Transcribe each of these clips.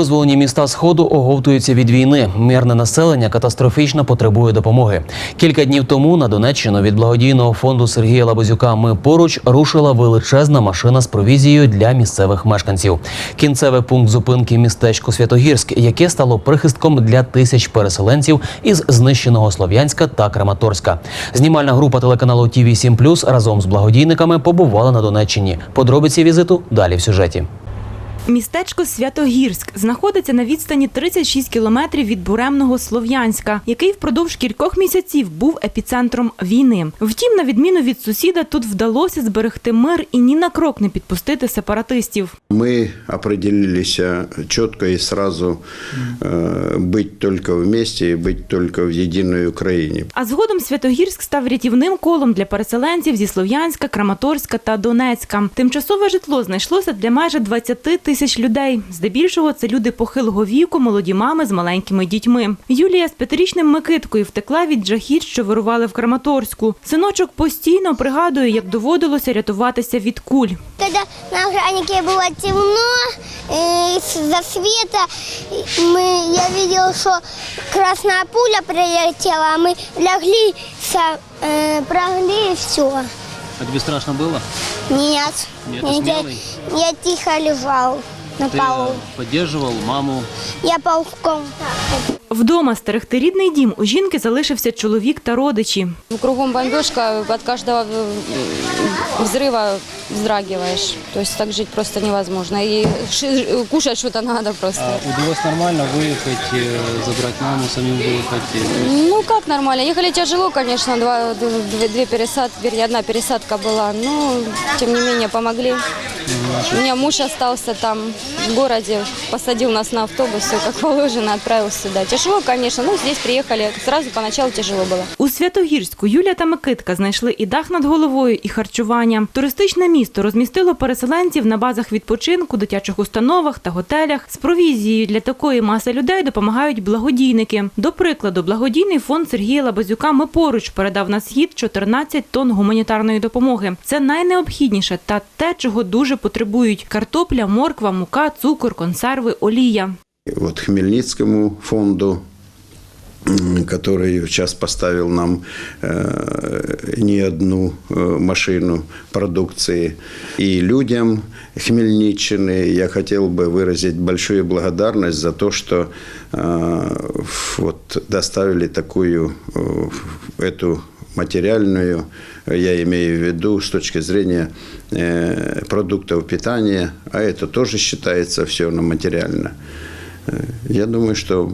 Визволені міста сходу оговтуються від війни. Мирне населення катастрофічно потребує допомоги. Кілька днів тому на Донеччину від благодійного фонду Сергія Лабазюка Ми поруч рушила величезна машина з провізією для місцевих мешканців. Кінцевий пункт зупинки містечко Святогірськ, яке стало прихистком для тисяч переселенців із знищеного Слов'янська та Краматорська. Знімальна група телеканалу ТІВІ 7 разом з благодійниками побувала на Донеччині. Подробиці візиту далі в сюжеті. Містечко Святогірськ знаходиться на відстані 36 кілометрів від буремного Слов'янська, який впродовж кількох місяців був епіцентром війни. Втім, на відміну від сусіда, тут вдалося зберегти мир і ні на крок не підпустити сепаратистів. Мы определились э, четко и сразу э, быть только вместе и быть только в единой Украине. А згодом Святогірськ став рятівним колом для переселенців зі Слов'янська, Краматорська та Донецька. Тимчасове житло знайшлося для майже 20 тисяч людей. Здебільшого це люди похилого віку, молоді мами з маленькими дітьми. Юлія з п'ятирічним Микиткою втекла від жахіт, що вирували в Краматорську. Синочок постійно пригадує, як доводилося рятуватися від куль. Когда на охраннике было темно, э, из-за света, и мы, я видел, что красная пуля прилетела, а мы легли, со- э, пролегли и все. А тебе страшно было? Нет, Нет, ты я, смелый? я тихо лежал на полу. поддерживал маму. Я ползком. Вдома стерегти рідний дім у жінки залишився чоловік та родичі. Кругом бомбежка, от каждого э, взрыва вздрагиваешь. То есть так жить просто невозможно. И ши- кушать что-то надо просто. А удалось нормально выехать, э, забрать маму, самим выехать? э, Ну как нормально? Ехали тяжело, конечно, два, две, две пересадки, вернее, одна пересадка была. Но, тем не менее, помогли. У меня муж остался там в городе, посадил нас на автобус, все как положено, отправил сюда. Тяжело, конечно, но здесь приехали. Сразу поначалу тяжело было. У Святогірську Юля та Микитка знайшли і дах над головою, і харчування. Туристичне місто розмістило переселенців на базах відпочинку, дитячих установах та готелях. З провізією для такої маси людей допомагають благодійники. До прикладу, благодійний фонд Сергія Лабазюка «Ми поруч передав на схід 14 тонн гуманітарної допомоги. Це найнеобхідніше та те, чого дуже потребують: картопля, морква, мука, цукор, консерви, олія. Вот Хмельницкому фонду, который сейчас поставил нам э, не одну э, машину продукции, и людям Хмельниччины я хотел бы выразить большую благодарность за то, что э, вот доставили такую э, эту материальную, я имею в виду с точки зрения э, продуктов питания, а это тоже считается все на материально. Э, Я думаю, что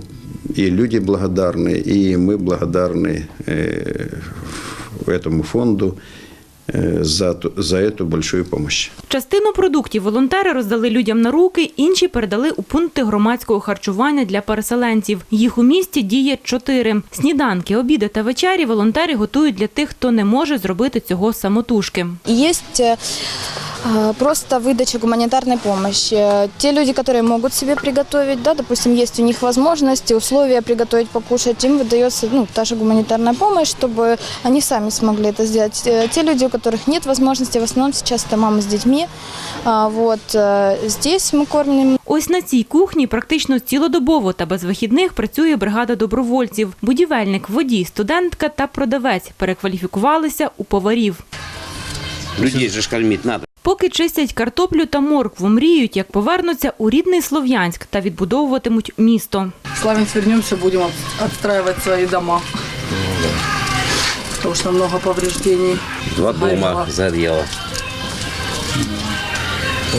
и люди благодарны, и мы благодарны э, этому фонду э, за, ту- за эту большую помощь. Частину продуктів волонтери роздали людям на руки, інші передали у пункти громадського харчування для переселенців. Їх у місті діє чотири. Сніданки, обіди та вечері волонтери готують для тих, хто не може зробити цього самотужки. И Есть э, э, просто выдача гуманитарной помощи. Э, Те люди, которые могут себе приготовить, да, допустим, есть у них возможности, условия приготовить, покушать, им выдается ну, та же гуманитарная помощь, чтобы они сами смогли это сделать. Э, Те люди, у которых нет возможности, в основном сейчас это мамы с детьми, вот, э, здесь мы кормим Ось на цій кухні практично цілодобово та без вихідних працює бригада добровольців. Будівельник, водій, студентка та продавець перекваліфікувалися у поварів. Людей же ж кормить надо. Поки чистять картоплю та моркву, мріють, як повернуться у рідний Слов'янськ та відбудовуватимуть місто. Славянск вернемся, будем от- отстраивать свои дома. Потому что много повреждений. Два дома Горело.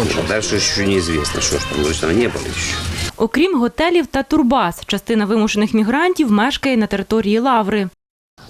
Зарело. Дальше еще неизвестно, что ж может, там не было еще. Окрім готелів та турбаз, частина вимушених мігрантів мешкає на території Лаври.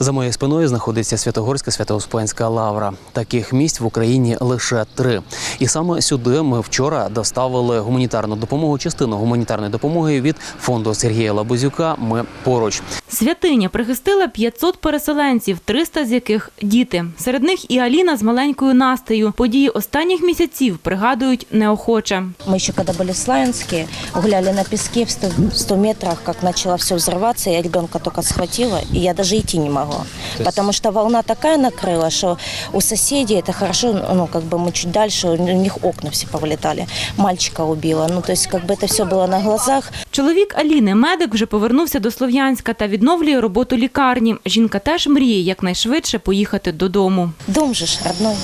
За моєю спиною знаходиться Святогорська Свято-Успенська лавра. Таких місць в Україні лише три. І саме сюди ми вчора доставили гуманітарну допомогу, частину гуманітарної допомоги від фонду Сергія Лабузюка. Ми поруч. Святиня прихистила 500 переселенців, 300 з яких діти. Серед них і Аліна з маленькою Настею. Події останніх місяців пригадують неохоче. Мы еще когда были в Славянске, гуляли на песке в 100, 100 метрах, как начало все взрываться, я ребенка только схватила, и я даже идти не могла. могло. Потому что волна такая накрыла, что у соседей это хорошо, ну, как бы мы чуть дальше, у них окна все повылетали. Мальчика убило. Ну, то есть, как бы это все было на глазах. Чоловік Аліни, медик, вже повернувся до Слов'янська та відновлює роботу лікарні. Жінка теж мріє якнайшвидше поїхати додому. Дом же ж родной.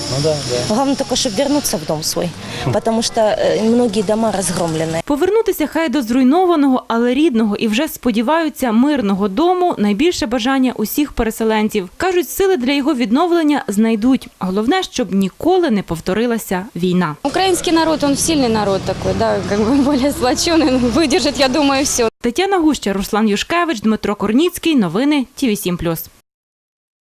Главное только, чтобы вернуться в дом свой. Потому что э, многие дома разгромлены. Повернутися хай до зруйнованого, але рідного і вже сподіваються мирного дому найбільше бажання усіх переселенців. Кажуть, сили для його відновлення знайдуть. Головне, щоб ніколи не повторилася війна. Украинский народ, он сильный народ такой, да, как бы более сплоченный, выдержит, я думаю, все. Тетяна Гуща, Руслан Юшкевич, Дмитро Корніцький. Новини Ті 7